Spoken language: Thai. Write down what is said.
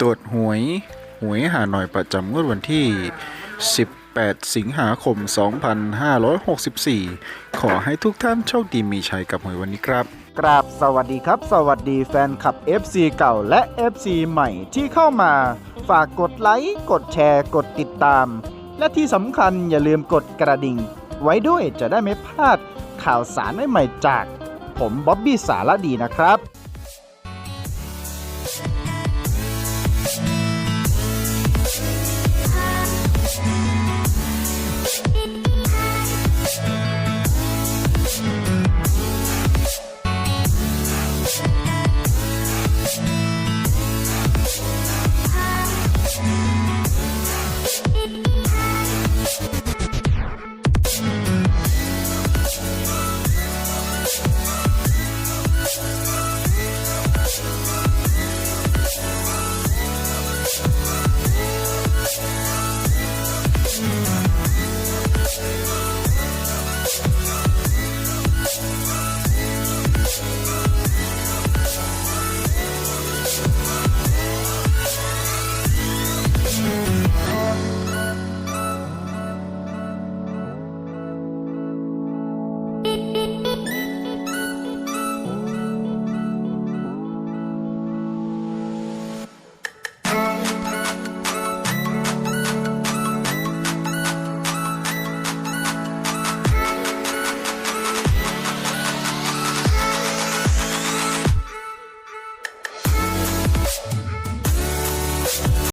ตรวจหวย หวยหาหน่อยประจำงวดวันที่ 18 สิงหาคม 2564 ขอให้ทุกท่านโชคดีมีชัยกับหวยวันนี้ครับ กราบสวัสดีครับ สวัสดีแฟนคลับ FC เก่าและ FC ใหม่ที่เข้ามา ฝากกดไลค์ กดแชร์ กดติดตาม และที่สำคัญอย่าลืมกดกระดิ่ง ไว้ด้วยจะได้ไม่พลาดข่าวสารใหม่ๆจาก ผมบ๊อบบี้สารดีนะครับ